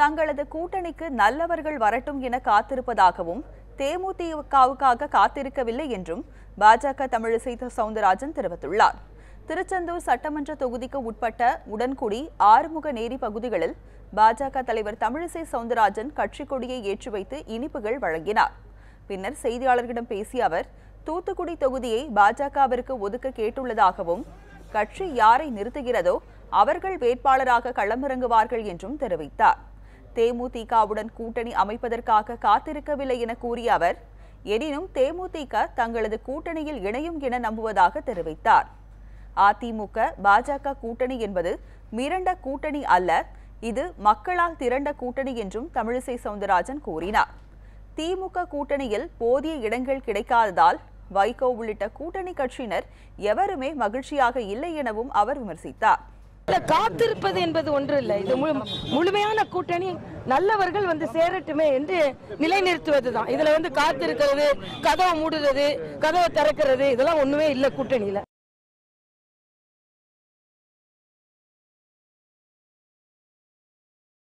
தங்களது கூட்டணிக்கு நல்லவர்கள் வரட்டும் என காத்திருப்பதாகவும் தேமுதிகவுக்காக காத்திருக்கவில்லை என்றும் பாஜக தமிழிசை சவுந்தரராஜன் தெரிவித்துள்ளார். திருச்செந்தூர் சட்டமன்ற தொகுதிக்கு உட்பட்ட உடன்குடி ஆறுமுக நேரி பகுதிகளில் பாஜக தலைவர் தமிழிசை சவுந்தரராஜன் கட்சிக் கொடியை ஏற்றி வைத்து இனிப்புகள் வழங்கினார். பின்னர் செய்தியாளர்களிடம் பேசிய அவர் தூத்துக்குடி தொகுதியை பாஜகவிற்கு ஒதுக்க கேட்டுள்ளதாகவும் கட்சி யாரை நிறுத்துகிறதோ அவர்கள் வேட்பாளராக களமிறங்குவார்கள் என்றும் தெரிவித்தார். தேமுதிகவுடன் கூட்டணி அமைப்பதற்காக காத்திருக்கவில்லை என கூறிய அவர் எனினும் தேமுதிக தங்களது கூட்டணியில் இணையும் என நம்புவதாக தெரிவித்தார். அதிமுக பாஜக கூட்டணி என்பது மிரண்ட கூட்டணி அல்ல இது மக்களால் திரண்ட கூட்டணி என்றும் தமிழிசை சவுந்தரராஜன் கூறினார். திமுக கூட்டணியில் போதிய இடங்கள் கிடைக்காததால் வைகோ உள்ளிட்ட கூட்டணி கட்சியினர் எவருமே மகிழ்ச்சியாக இல்லை எனவும் அவர் விமர்சித்தார். காத்திருப்பது என்பது ஒன்று இல்லை இது முழு- முழுமையான கூட்டணி நல்லவர்கள் வந்து சேரட்டுமே என்று நிலைநிறுத்துவதுதான். இதுல வந்து காத்திருக்கிறது கதவை மூடுறது கதவை திறக்கிறது இதெல்லாம் ஒண்ணுமே இல்லை கூட்டணியில.